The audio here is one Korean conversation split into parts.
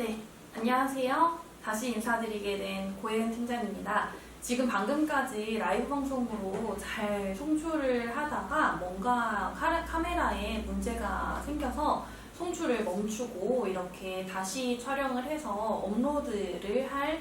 네, 안녕하세요. 다시 인사드리게 된 고혜은 팀장입니다. 지금 방금까지 라이브 방송으로 잘 송출을 하다가 뭔가 카- 카메라에 문제가 생겨서 송출을 멈추고 이렇게 다시 촬영을 해서 업로드를 할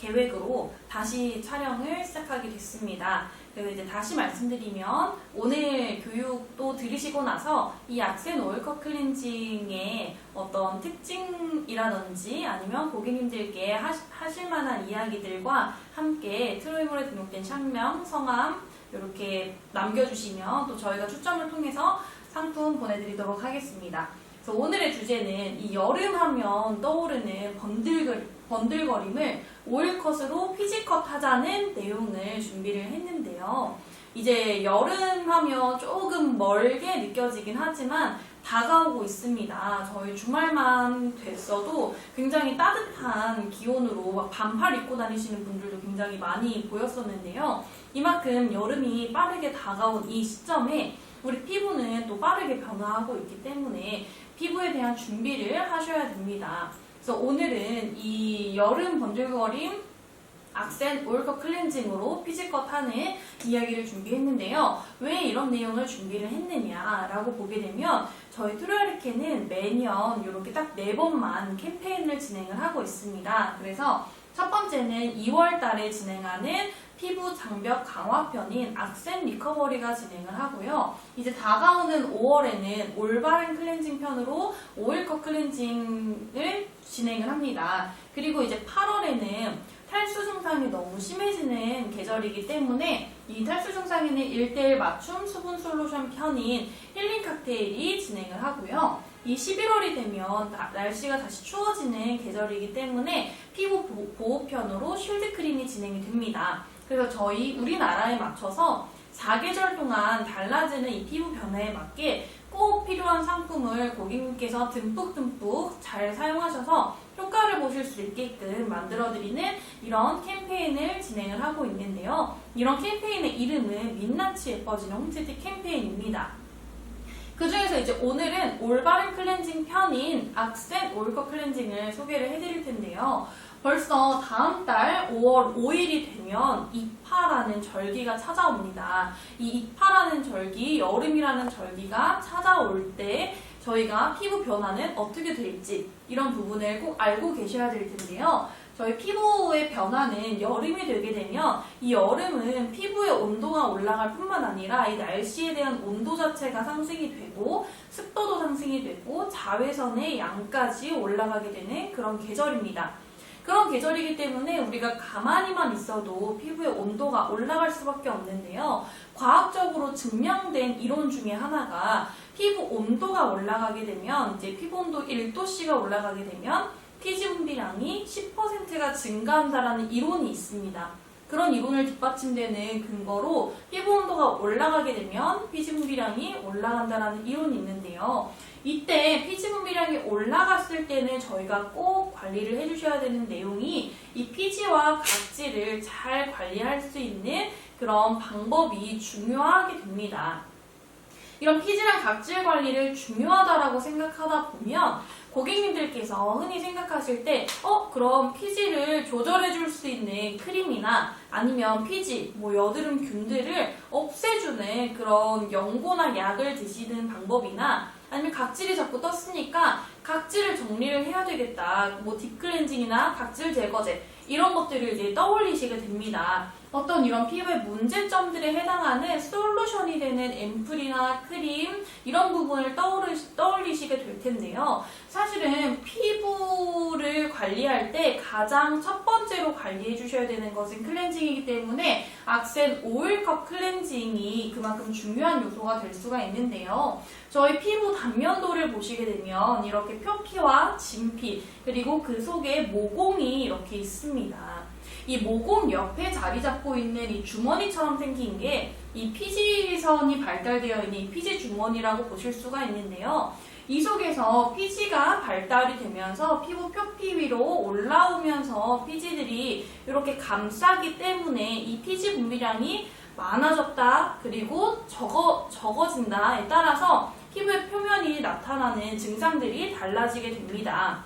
계획으로 다시 촬영을 시작하게 됐습니다. 그래서 이제 다시 말씀드리면 오늘 교육도 들으시고 나서 이 악센 오일컷 클렌징의 어떤 특징이라든지 아니면 고객님들께 하실 만한 이야기들과 함께 트로이몰에 등록된 샵명, 성함 이렇게 남겨주시면 또 저희가 추첨을 통해서 상품 보내드리도록 하겠습니다. 그래서 오늘의 주제는 이 여름 하면 떠오르는 번들거, 번들거림을 오일컷으로 피지컷 하자는 내용을 준비를 했는데요. 이제 여름 하면 조금 멀게 느껴지긴 하지만 다가오고 있습니다. 저희 주말만 됐어도 굉장히 따뜻한 기온으로 막 반팔 입고 다니시는 분들도 굉장히 많이 보였었는데요. 이만큼 여름이 빠르게 다가온 이 시점에 우리 피부는 또 빠르게 변화하고 있기 때문에 피부에 대한 준비를 하셔야 됩니다. 그래서 오늘은 이 여름 번들거림 악센 오일컷 클렌징으로 피지컷 하는 이야기를 준비했는데요. 왜 이런 내용을 준비를 했느냐라고 보게 되면 저희 트루아리케는 매년 이렇게 딱 네 번만 캠페인을 진행을 하고 있습니다. 그래서 첫 번째는 2월 달에 진행하는 피부 장벽 강화편인 악센 리커버리가 진행을 하고요. 이제 다가오는 5월에는 올바른 클렌징 편으로 오일컷 클렌징을 진행을 합니다. 그리고 이제 8월에는 탈수 증상이 너무 심해지는 계절이기 때문에 이 탈수 증상에는 1대1 맞춤 수분 솔루션 편인 힐링 칵테일이 진행을 하고요. 이 11월이 되면 다- 날씨가 다시 추워지는 계절이기 때문에 피부 보- 보호편으로 쉴드 크림이 진행이 됩니다. 그래서 저희 우리나라에 맞춰서 4계절 동안 달라지는 이 피부 변화에 맞게 꼭 필요한 상품을 고객님께서 듬뿍듬뿍 잘 사용하셔서 효과를 보실 수 있게끔 만들어드리는 이런 캠페인을 진행을 하고 있는데요. 이런 캠페인의 이름은 민낯이 예뻐지는 홈트티 캠페인입니다. 그 중에서 이제 오늘은 올바른 클렌징 편인 악센 오일컷 클렌징을 소개를 해드릴 텐데요. 벌써 다음 달 5월 5일이 되면 이파라는 절기가 찾아옵니다. 이 이파라는 절기, 여름이라는 절기가 찾아올 때 저희가 피부 변화는 어떻게 될지 이런 부분을 꼭 알고 계셔야 될 텐데요. 저희 피부의 변화는 여름이 되게 되면 이 여름은 피부의 온도가 올라갈 뿐만 아니라 이 날씨에 대한 온도 자체가 상승이 되고 습도도 상승이 되고 자외선의 양까지 올라가게 되는 그런 계절입니다. 그런 계절이기 때문에 우리가 가만히만 있어도 피부의 온도가 올라갈 수밖에 없는데요. 과학적으로 증명된 이론 중에 하나가 피부 온도가 올라가게 되면 이제 피부 온도 1도씨가 올라가게 되면 피지 분비량이 10%가 증가한다라는 이론이 있습니다. 그런 이론을 뒷받침되는 근거로 피부 온도가 올라가게 되면 피지 분비량이 올라간다라는 이론이 있는데요. 이때 피지 분비량이 올라갔을 때는 저희가 꼭 관리를 해주셔야 되는 내용이 이 피지와 각질을 잘 관리할 수 있는 그런 방법이 중요하게 됩니다. 이런 피지랑 각질 관리를 중요하다라고 생각하다 보면 고객님들께서 흔히 생각하실 때, 어, 그럼 피지를 조절해 줄 수 있는 크림이나 아니면 피지, 뭐 여드름 균들을 없애주는 그런 연고나 약을 드시는 방법이나 아니면 각질이 자꾸 떴으니까 각질을 정리를 해야 되겠다. 뭐 딥클렌징이나 각질 제거제 이런 것들을 이제 떠올리시게 됩니다. 어떤 이런 피부의 문제점들에 해당하는 솔루션이 되는 앰플이나 크림 이런 부분을 떠오르, 떠올리시게 될 텐데요. 사실은 피부를 관리할 때 가장 첫 번째로 관리해 주셔야 되는 것은 클렌징이기 때문에 악센 오일컵 클렌징이 그만큼 중요한 요소가 될 수가 있는데요. 저희 피부 단면도를 보시게 되면 이렇게 표피와 진피 그리고 그 속에 모공이 이렇게 있습니다. 이 모공 옆에 자리 잡고 있는 이 주머니처럼 생긴 게 이 피지선이 발달되어 있는 이 피지 주머니라고 보실 수가 있는데요. 이 속에서 피지가 발달이 되면서 피부 표피 위로 올라오면서 피지들이 이렇게 감싸기 때문에 이 피지 분비량이 많아졌다 그리고 적어, 적어진다에 따라서 피부의 표면이 나타나는 증상들이 달라지게 됩니다.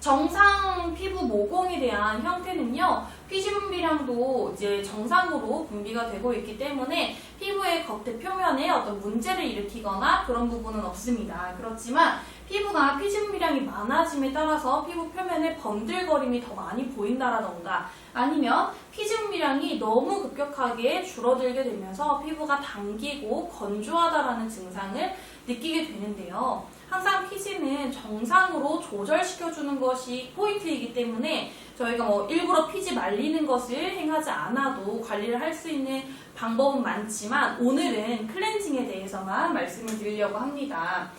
정상 피부 모공에 대한 형태는요, 피지 분비량도 이제 정상으로 분비가 되고 있기 때문에 피부의 겉에 표면에 어떤 문제를 일으키거나 그런 부분은 없습니다. 그렇지만 피부가 피지 분비량이 많아짐에 따라서 피부 표면에 번들거림이 더 많이 보인다라던가 아니면 피지 분비량이 너무 급격하게 줄어들게 되면서 피부가 당기고 건조하다라는 증상을 느끼게 되는데요. 항상 피지는 정상으로 조절시켜주는 것이 포인트이기 때문에 저희가 뭐 일부러 피지 말리는 것을 행하지 않아도 관리를 할 수 있는 방법은 많지만 오늘은 클렌징에 대해서만 말씀을 드리려고 합니다.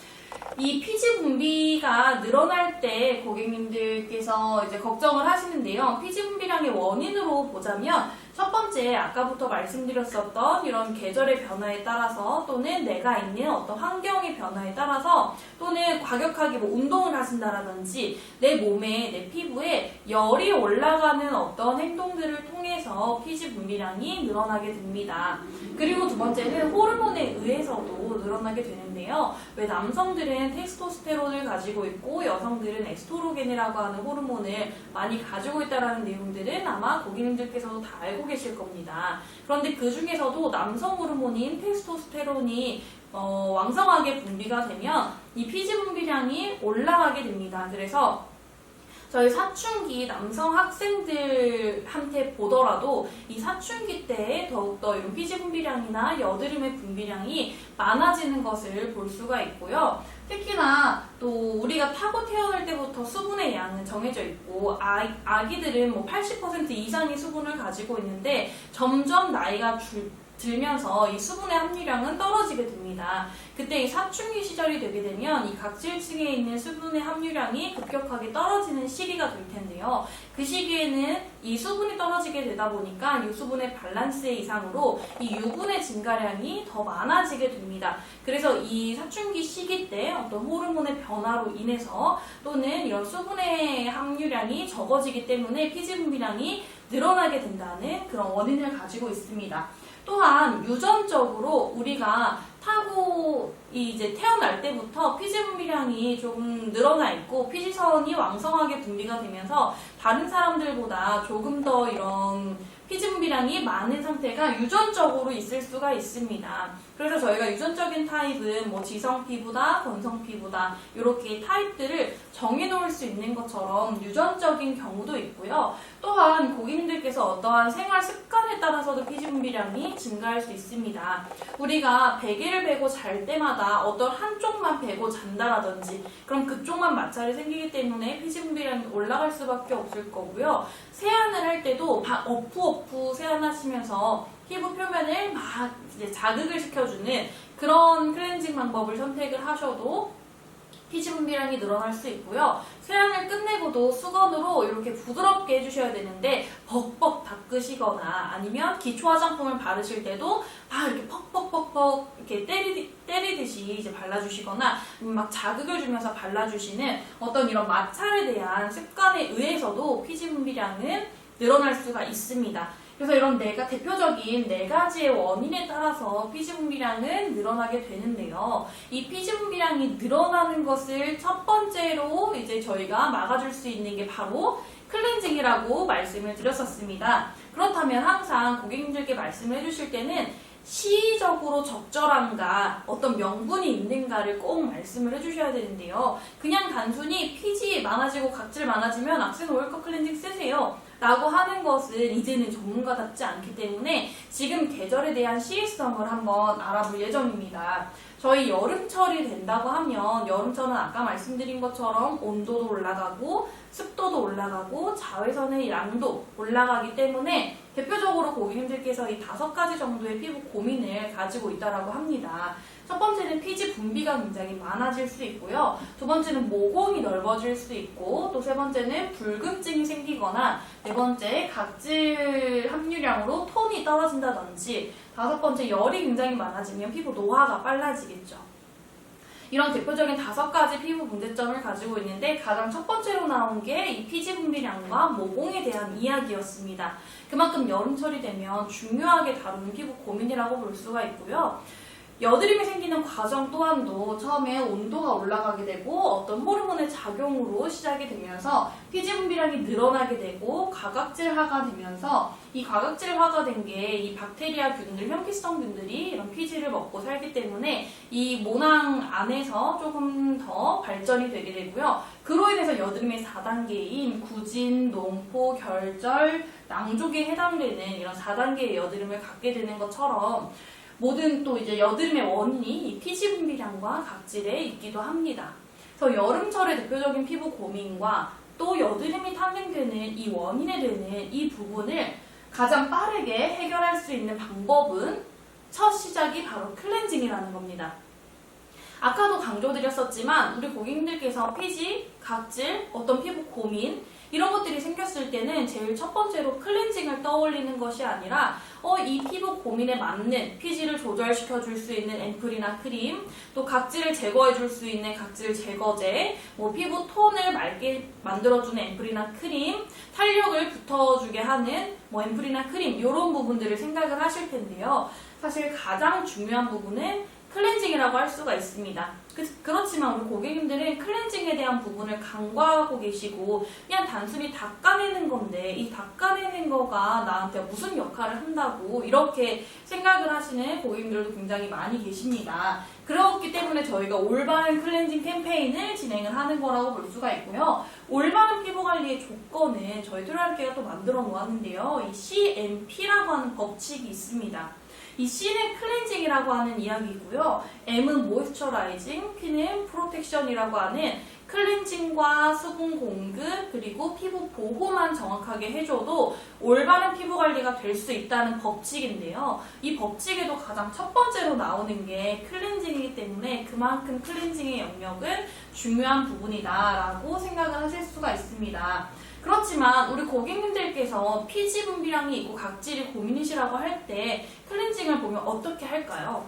이 피지 분비가 늘어날 때 고객님들께서 이제 걱정을 하시는데요. 피지 분비량의 원인으로 보자면 첫 번째 아까부터 말씀드렸었던 이런 계절의 변화에 따라서 또는 내가 있는 어떤 환경의 변화에 따라서 또는 과격하게 뭐 운동을 하신다라든지 내 몸에 내 피부에 열이 올라가는 어떤 행동들을 통해서 피지 분비량이 늘어나게 됩니다. 그리고 두 번째는 호르몬에 의해서도 늘어나게 되는 데요. 왜 남성들은 테스토스테론을 가지고 있고 여성들은 에스트로겐이라고 하는 호르몬을 많이 가지고 있다라는 내용들은 아마 고객님들께서도 다 알고 계실 겁니다. 그런데 그 중에서도 남성 호르몬인 테스토스테론이 어, 왕성하게 분비가 되면 이 피지 분비량이 올라가게 됩니다. 그래서 저희 사춘기 남성 학생들한테 보더라도 이 사춘기 때 더욱더 피지 분비량이나 여드름의 분비량이 많아지는 것을 볼 수가 있고요. 특히나 또 우리가 타고 태어날 때부터 수분의 양은 정해져 있고 아, 아기들은 뭐 80% 이상의 수분을 가지고 있는데 점점 나이가 줄, 들면서 이 수분의 함유량은 떨어지게 됩니다. 그때 이 사춘기 시절이 되게 되면 이 각질층에 있는 수분의 함유량이 급격하게 떨어지는 시기가 될 텐데요. 그 시기에는 이 수분이 떨어지게 되다 보니까 이 수분의 밸런스 이상으로 이 유분의 증가량이 더 많아지게 됩니다. 그래서 이 사춘기 시기 때 어떤 호르몬의 변화로 인해서 또는 이런 수분의 함유량이 적어지기 때문에 피지 분비량이 늘어나게 된다는 그런 원인을 가지고 있습니다. 또한 유전적으로 우리가 타고 이제 태어날 때부터 피지 분비량이 조금 늘어나 있고 피지선이 왕성하게 분비가 되면서 다른 사람들보다 조금 더 이런 피지 분비량이 많은 상태가 유전적으로 있을 수가 있습니다. 그래서 저희가 유전적인 타입은 뭐 지성 피부다, 건성 피부다 이렇게 타입들을 정해놓을 수 있는 것처럼 유전적인 경우도 있고요. 또한 고객님들께서 어떠한 생활 습관에 따라서도 피지 분비량이 증가할 수 있습니다. 우리가 베개를 베고 잘 때마다 어떤 한쪽만 베고 잔다라든지 그럼 그쪽만 마찰이 생기기 때문에 피지 분비량이 올라갈 수밖에 없을 거고요. 세안을 할 때도 바- 어프 어프 세안하시면서 피부 표면을 막 자극을 시켜주는 그런 클렌징 방법을 선택을 하셔도 피지 분비량이 늘어날 수 있고요. 세안을 끝내고도 수건으로 이렇게 부드럽게 해주셔야 되는데 벅벅 닦으시거나 아니면 기초 화장품을 바르실 때도 막 이렇게 퍽퍽퍽퍽 이렇게 때리, 때리듯이 이제 발라주시거나 막 자극을 주면서 발라주시는 어떤 이런 마찰에 대한 습관에 의해서도 피지 분비량은 늘어날 수가 있습니다. 그래서 이런 네가 대표적인 네 가지의 원인에 따라서 피지 분비량은 늘어나게 되는데요. 이 피지 분비량이 늘어나는 것을 첫 번째로 이제 저희가 막아줄 수 있는 게 바로 클렌징이라고 말씀을 드렸었습니다. 그렇다면 항상 고객님들께 말씀을 해주실 때는 시적으로 적절한가, 어떤 명분이 있는가를 꼭 말씀을 해주셔야 되는데요. 그냥 단순히 피지 많아지고 각질 많아지면 악센 오일컷 클렌징 쓰세요. 라고 하는 것은 이제는 전문가답지 않기 때문에 지금 계절에 대한 시의성을 한번 알아볼 예정입니다. 저희 여름철이 된다고 하면 여름철은 아까 말씀드린 것처럼 온도도 올라가고 습도도 올라가고 자외선의 양도 올라가기 때문에 대표적으로 고객님들께서 이 다섯 가지 정도의 피부 고민을 가지고 있다라고 합니다. 첫 번째는 피지 분비가 굉장히 많아질 수 있고요. 두 번째는 모공이 넓어질 수 있고 또 세 번째는 붉은증이 생기거나 네 번째 각질 함유량으로 톤이 떨어진다든지 다섯 번째 열이 굉장히 많아지면 피부 노화가 빨라지겠죠. 이런 대표적인 다섯 가지 피부 문제점을 가지고 있는데 가장 첫 번째로 나온 게 이 피지 분비량과 모공에 대한 이야기였습니다. 그만큼 여름철이 되면 중요하게 다루는 피부 고민이라고 볼 수가 있고요. 여드름이 생기는 과정 또한도 처음에 온도가 올라가게 되고 어떤 호르몬의 작용으로 시작이 되면서 피지 분비량이 늘어나게 되고 과각질화가 되면서 이 과각질화가 된 게 이 박테리아 균들, 현피성균들이 이런 피지를 먹고 살기 때문에 이 모낭 안에서 조금 더 발전이 되게 되고요. 그로 인해서 여드름의 4단계인 구진, 농포, 결절, 낭족에 해당되는 이런 4단계의 여드름을 갖게 되는 것처럼 모든 또 이제 여드름의 원인이 이 피지 분비량과 각질에 있기도 합니다. 그래서 여름철의 대표적인 피부 고민과 또 여드름이 탄생되는 이 원인이 되는 이 부분을 가장 빠르게 해결할 수 있는 방법은 첫 시작이 바로 클렌징이라는 겁니다. 아까도 강조드렸었지만 우리 고객님들께서 피지, 각질, 어떤 피부 고민 이런 것들이 생겼을 때는 제일 첫 번째로 클렌징을 떠올리는 것이 아니라 어, 이 피부 고민에 맞는 피지를 조절시켜 줄 수 있는 앰플이나 크림, 또 각질을 제거해 줄 수 있는 각질 제거제, 뭐 피부 톤을 맑게 만들어 주는 앰플이나 크림, 탄력을 붙어 주게 하는 뭐 앰플이나 크림 이런 부분들을 생각을 하실 텐데요. 사실 가장 중요한 부분은 클렌징이라고 할 수가 있습니다. 그, 그렇지만 우리 고객님들은 클렌징에 대한 부분을 간과하고 계시고 그냥 단순히 닦아내는 건데 이 닦아내는 거가 나한테 무슨 역할을 한다고 이렇게 생각을 하시는 고객님들도 굉장히 많이 계십니다. 그렇기 때문에 저희가 올바른 클렌징 캠페인을 진행을 하는 거라고 볼 수가 있고요. 올바른 피부 관리의 조건은 저희 트루알케가 또 만들어 놓았는데요. 이 CMP라고 하는 법칙이 있습니다. 이 C는 클렌징이라고 하는 이야기고요. M은 모이스처라이징, P는 프로텍션이라고 하는 클렌징과 수분 공급 그리고 피부 보호만 정확하게 해줘도 올바른 피부 관리가 될 수 있다는 법칙인데요. 이 법칙에도 가장 첫 번째로 나오는 게 클렌징이기 때문에 그만큼 클렌징의 영역은 중요한 부분이다라고 생각을 하실 수가 있습니다. 그렇지만 우리 고객님들께서 피지 분비량이 있고 각질이 고민이시라고 할 때 클렌징을 보면 어떻게 할까요?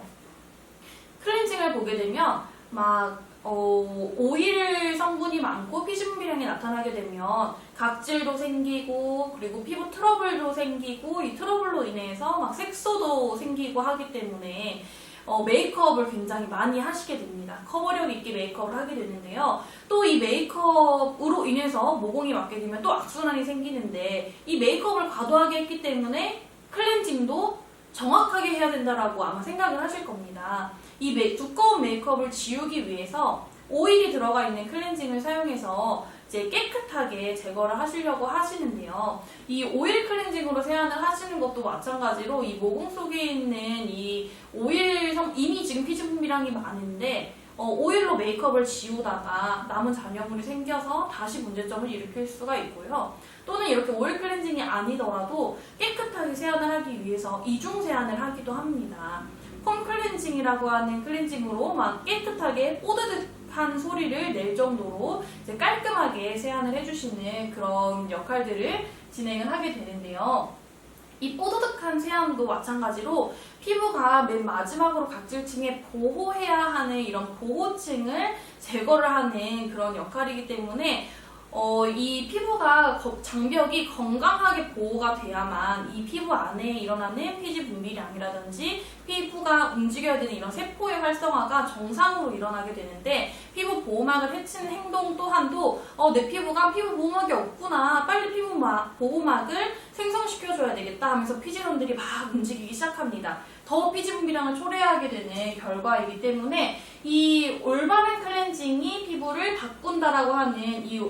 클렌징을 보게 되면 막 어, 오일 성분이 많고 피지 분비량이 나타나게 되면 각질도 생기고 그리고 피부 트러블도 생기고 이 트러블로 인해서 막 색소도 생기고 하기 때문에 어, 메이크업을 굉장히 많이 하시게 됩니다. 커버력 있게 메이크업을 하게 되는데요. 또 이 메이크업으로 인해서 모공이 맞게 되면 또 악순환이 생기는데 이 메이크업을 과도하게 했기 때문에 클렌징도 정확하게 해야 된다라고 아마 생각을 하실 겁니다. 이 메- 두꺼운 메이크업을 지우기 위해서 오일이 들어가 있는 클렌징을 사용해서 이제 깨끗하게 제거를 하시려고 하시는데요. 이 오일 클렌징으로 세안을 하시는 것도 마찬가지로 이 모공 속에 있는 이 오일 성 이미 지금 피지 분비량이 많은데 어, 오일로 메이크업을 지우다가 남은 잔여물이 생겨서 다시 문제점을 일으킬 수가 있고요. 또는 이렇게 오일 클렌징이 아니더라도 깨끗하게 세안을 하기 위해서 이중 세안을 하기도 합니다. 폼 클렌징이라고 하는 클렌징으로 막 깨끗하게 뽀드득 한 소리를 낼 정도로 이제 깔끔하게 세안을 해주시는 그런 역할들을 진행을 하게 되는데요. 이 뽀드득한 세안도 마찬가지로 피부가 맨 마지막으로 각질층에 보호해야 하는 이런 보호층을 제거를 하는 그런 역할이기 때문에 어, 이 피부가 거- 장벽이 건강하게 보호가 돼야만 이 피부 안에 일어나는 피지 분비량이라든지 피부가 움직여야 되는 이런 세포의 활성화가 정상으로 일어나게 되는데 피부 보호막을 해치는 행동 또한도 어, 내 피부가 피부 보호막이 없구나 빨리 피부 막- 보호막을 생성시켜줘야 되겠다 하면서 피지론들이 막 움직이기 시작합니다. 더 피지 분비량을 초래하게 되는 결과이기 때문에 이 올바른 클렌징이 피부를 바꾼다라고 하는 이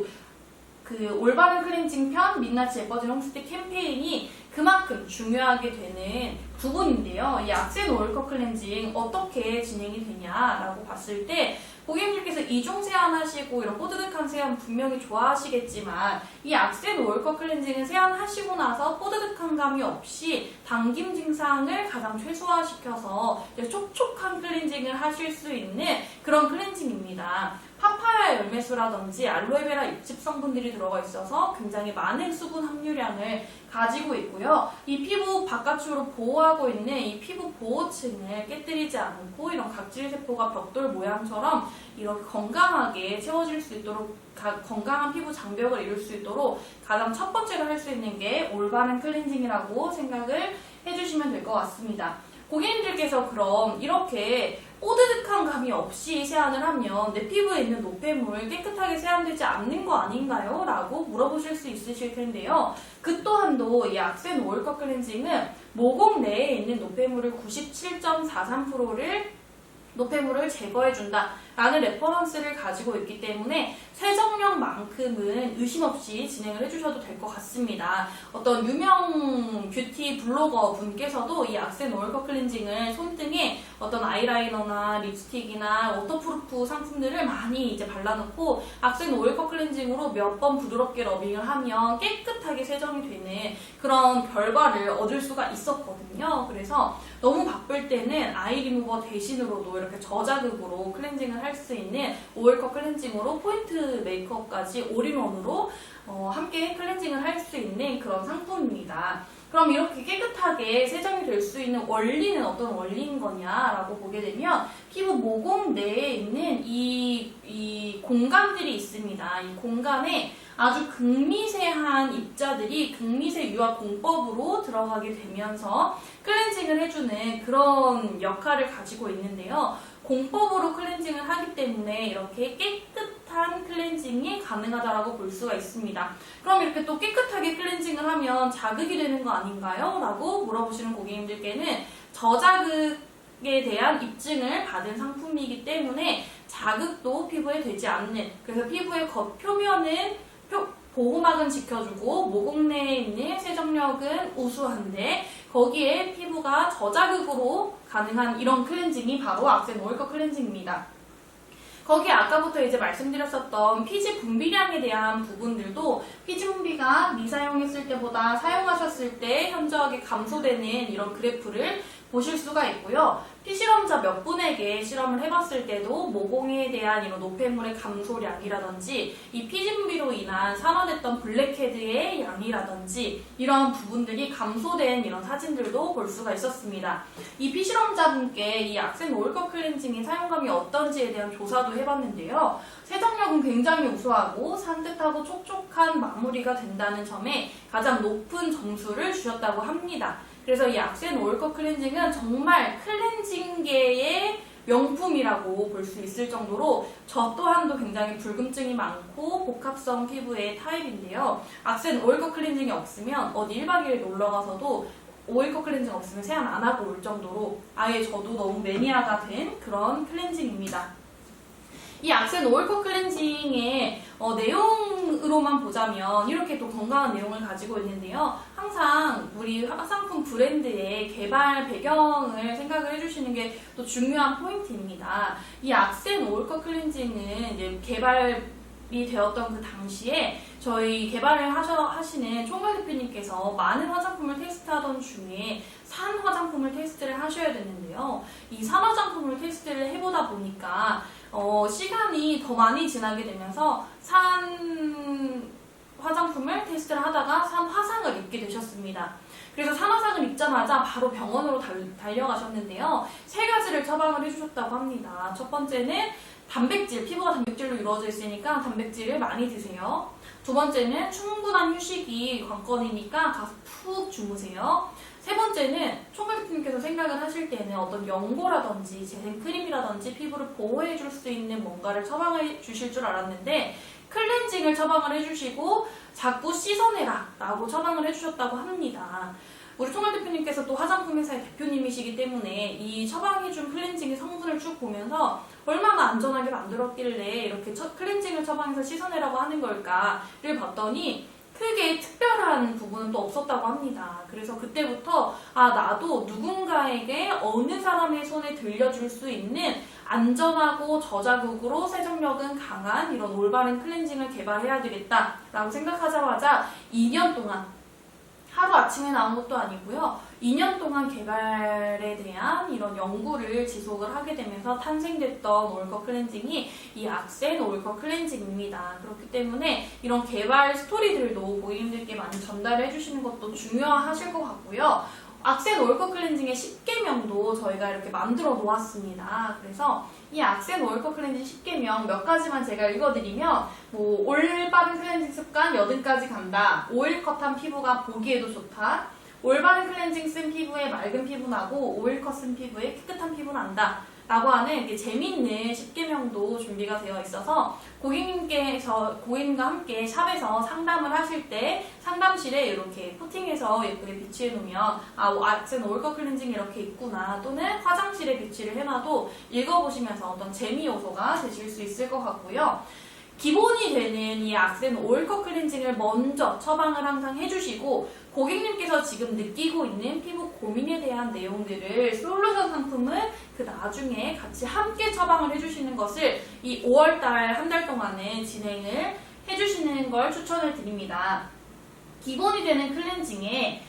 그 올바른 클렌징 편 민낯이 예뻐진 홈스테 캠페인이 그만큼 중요하게 되는 부분인데요. 이 악센 오일컵 클렌징 어떻게 진행이 되냐라고 봤을 때 고객님께서 이중 세안하시고 이런 뽀드득한 세안 분명히 좋아하시겠지만 이 악센 오일컵 클렌징은 세안하시고 나서 뽀드득한 감이 없이 당김 증상을 가장 최소화시켜서 촉촉한 클렌징을 하실 수 있는 그런 클렌징입니다. 파파야 열매수라든지 알로에베라 잎즙 성분들이 들어가 있어서 굉장히 많은 수분 함유량을 가지고 있고요. 이 피부 바깥으로 보호하고 있는 이 피부 보호층을 깨뜨리지 않고 이런 각질 세포가 벽돌 모양처럼 이렇게 건강하게 채워질 수 있도록 가- 건강한 피부 장벽을 이룰 수 있도록 가장 첫 번째로 할 수 있는 게 올바른 클렌징이라고 생각을 해주시면 될 것 같습니다. 고객님들께서 그럼 이렇게 뽀드득한 감이 없이 세안을 하면 내 피부에 있는 노폐물 깨끗하게 세안되지 않는 거 아닌가요? 라고 물어보실 수 있으실 텐데요. 그 또한도 이 악센 오일컷 클렌징은 모공 내에 있는 노폐물을 97.43%를 노폐물을 제거해준다. 라는 레퍼런스를 가지고 있기 때문에 세정력만큼은 의심 없이 진행을 해주셔도 될 것 같습니다. 어떤 유명 뷰티 블로거 분께서도 이 악센 오일컷 클렌징을 손등에 어떤 아이라이너나 립스틱이나 워터프루프 상품들을 많이 이제 발라놓고 악센 오일컷 클렌징으로 몇 번 부드럽게 러빙을 하면 깨끗하게 세정이 되는 그런 결과를 얻을 수가 있었거든요. 그래서 너무 바쁠 때는 아이 리무버 대신으로도 이렇게 저자극으로 클렌징을 할 수 있는 오일컷 클렌징으로 포인트 메이크업까지 올인원으로 어, 함께 클렌징을 할 수 있는 그런 상품입니다. 그럼 이렇게 깨끗하게 세정이 될 수 있는 원리는 어떤 원리인 거냐라고 보게 되면 피부 모공 내에 있는 이, 이 공간들이 있습니다. 이 공간에 아주 극미세한 입자들이 극미세 유화 공법으로 들어가게 되면서 클렌징을 해주는 그런 역할을 가지고 있는데요. 공법으로 클렌징을 하기 때문에 이렇게 깨끗한 클렌징이 가능하다라고 볼 수가 있습니다. 그럼 이렇게 또 깨끗하게 클렌징을 하면 자극이 되는 거 아닌가요? 라고 물어보시는 고객님들께는 저자극에 대한 입증을 받은 상품이기 때문에 자극도 피부에 되지 않는 그래서 피부의 겉 표면은 표- 보호막은 지켜주고 모공 내에 있는 세정력은 우수한데 거기에 피부가 저자극으로 가능한 이런 클렌징이 바로 악센 오일컷 클렌징입니다. 거기에 아까부터 이제 말씀드렸었던 피지 분비량에 대한 부분들도 피지 분비가 미사용했을 때보다 사용하셨을 때 현저하게 감소되는 이런 그래프를 보실 수가 있고요. 피실험자 몇 분에게 실험을 해봤을 때도 모공에 대한 이런 노폐물의 감소량이라든지 이 피지 분비로 인한 산화됐던 블랙헤드의 양이라든지 이런 부분들이 감소된 이런 사진들도 볼 수가 있었습니다. 이 피실험자분께 이 악센 오일컷 클렌징의 사용감이 어떤지에 대한 조사도 해봤는데요. 세정력은 굉장히 우수하고 산뜻하고 촉촉한 마무리가 된다는 점에 가장 높은 점수를 주셨다고 합니다. 그래서 이 악센 오일컷 클렌징은 정말 클렌징계의 명품이라고 볼 수 있을 정도로 저 또한도 굉장히 불금증이 많고 복합성 피부의 타입인데요. 악센 오일컷 클렌징이 없으면 어디 1박 2일 놀러 가서도 오일컷 클렌징 없으면 세안 안 하고 올 정도로 아예 저도 너무 매니아가 된 그런 클렌징입니다. 이 악센 오일컷 클렌징의 어, 내용 으로만 보자면 이렇게 또 건강한 내용을 가지고 있는데요. 항상 우리 화장품 브랜드의 개발 배경을 생각을 해주시는 게 또 중요한 포인트입니다. 이 악센 오일컷 클렌징은 개발이 되었던 그 당시에 저희 개발을 하셔, 하시는 총괄 대표님께서 많은 화장품을 테스트하던 중에 산 화장품을 테스트를 하셔야 되는데요. 이 산 화장품을 테스트를 해보다 보니까 어, 시간이 더 많이 지나게 되면서 산 화장품을 테스트를 하다가 산 화상을 입게 되셨습니다. 그래서 산 화상을 입자마자 바로 병원으로 달, 달려가셨는데요. 세 가지를 처방을 해주셨다고 합니다. 첫 번째는 단백질, 피부가 단백질로 이루어져 있으니까 단백질을 많이 드세요. 두 번째는 충분한 휴식이 관건이니까 가서 푹 주무세요. 세 번째는 총괄 대표님께서 생각을 하실 때는 어떤 연고라든지 재생 크림이라든지 피부를 보호해 줄 수 있는 뭔가를 처방해 주실 줄 알았는데 클렌징을 처방을 해주시고 자꾸 씻어내라 라고 처방을 해주셨다고 합니다. 우리 총괄 대표님께서 또 화장품 회사의 대표님이시기 때문에 이 처방해준 클렌징의 성분을 쭉 보면서 얼마나 안전하게 만들었길래 이렇게 처- 클렌징을 처방해서 씻어내라고 하는 걸까를 봤더니 크게 특별한 부분은 또 없었다고 합니다. 그래서 그때부터 아 나도 누군가에게 어느 사람의 손에 들려줄 수 있는 안전하고 저자극으로 세정력은 강한 이런 올바른 클렌징을 개발해야 되겠다라고 생각하자마자 2년 동안 하루 아침에 나온 것도 아니고요. 2년 동안 개발에 대한 이런 연구를 지속을 하게 되면서 탄생됐던 올컷 클렌징이 이 악센 올컷 클렌징입니다. 그렇기 때문에 이런 개발 스토리들도 고객님들께 많이 전달해 주시는 것도 중요하실 것 같고요. 악센 올컷 클렌징의 10개명도 저희가 이렇게 만들어 놓았습니다. 그래서 이 악센 올컷 클렌징 10개명 몇 가지만 제가 읽어드리면 뭐 올바른 클렌징 습관 80가지 간다. 오일컷한 피부가 보기에도 좋다. 올바른 클렌징 쓴 피부에 맑은 피부 나고 오일컷 쓴 피부에 깨끗한 피부 난다. 라고 하는 이렇게 재미있는 10개명도 준비가 되어 있어서 고객님께서 고객님과 함께 샵에서 상담을 하실 때 상담실에 이렇게 코팅해서 예쁘게 비치해 놓으면 아, 아트는 올컷 클렌징이 이렇게 있구나 또는 화장실에 비치를 해놔도 읽어보시면서 어떤 재미 요소가 되실 수 있을 것 같고요. 기본이 되는 이 악센 오일컷 클렌징을 먼저 처방을 항상 해주시고 고객님께서 지금 느끼고 있는 피부 고민에 대한 내용들을 솔루션 상품을 그 나중에 같이 함께 처방을 해주시는 것을 이 5월달 한 달 동안은 진행을 해주시는 걸 추천을 드립니다. 기본이 되는 클렌징에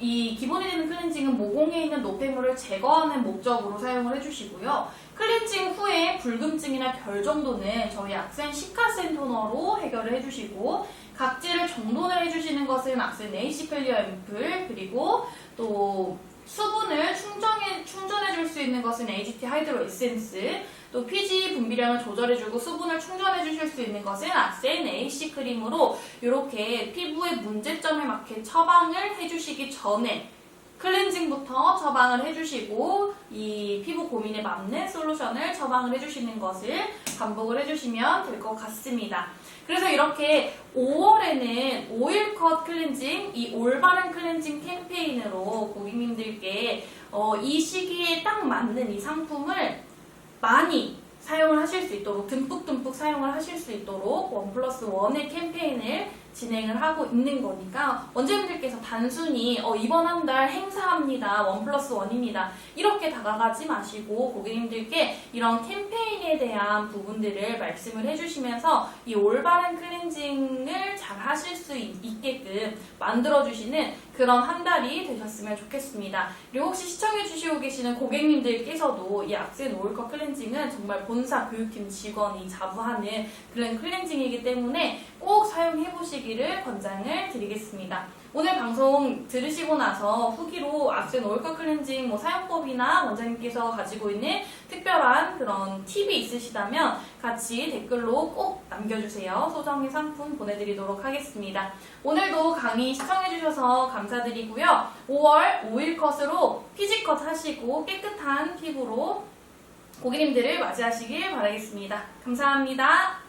이 기본이 되는 클렌징은 모공에 있는 노폐물을 제거하는 목적으로 사용을 해주시고요. 클렌징 후에 붉음증이나 결 정도는 저희 악센 시카센 토너로 해결을 해주시고 각질을 정돈을 해주시는 것은 악센 네이시 클리어 앰플 그리고 또 수분을 충전해, 충전해줄 수 있는 것은 AGT 하이드로 에센스 또 피지 분비량을 조절해주고 수분을 충전해주실 수 있는 것은 악센 AC 크림으로 이렇게 피부의 문제점에 맞게 처방을 해주시기 전에 클렌징부터 처방을 해주시고 이 피부 고민에 맞는 솔루션을 처방을 해주시는 것을 반복을 해주시면 될 것 같습니다. 그래서 이렇게 5월에는 오일컷 클렌징, 이 올바른 클렌징 캠페인으로 고객님들께 어, 이 시기에 딱 맞는 이 상품을 많이 사용을 하실 수 있도록 듬뿍듬뿍 사용을 하실 수 있도록 원 플러스 원의 캠페인을 진행을 하고 있는 거니까 원장님들께서 단순히 어, 이번 한 달 행사합니다 원 플러스 원입니다 이렇게 다가가지 마시고 고객님들께 이런 캠페인에 대한 부분들을 말씀을 해주시면서 이 올바른 클렌징을 잘 하실 수 있, 있게끔 만들어주시는 그런 한 달이 되셨으면 좋겠습니다. 그리고 혹시 시청해주시고 계시는 고객님들께서도 이 악센 오일컷 클렌징은 정말 본사 교육팀 직원이 자부하는 그런 클렌징이기 때문에 꼭 사용해보시기를 권장을 드리겠습니다. 오늘 방송 들으시고 나서 후기로 악센 오일컷 클렌징 뭐 사용법이나 원장님께서 가지고 있는 특별한 그런 팁이 있으시다면 같이 댓글로 꼭 남겨주세요. 소정의 상품 보내드리도록 하겠습니다. 오늘도 강의 시청해주셔서 감사드리고요. 5월 5일 컷으로 피지컷 하시고 깨끗한 피부로 고객님들을 맞이하시길 바라겠습니다. 감사합니다.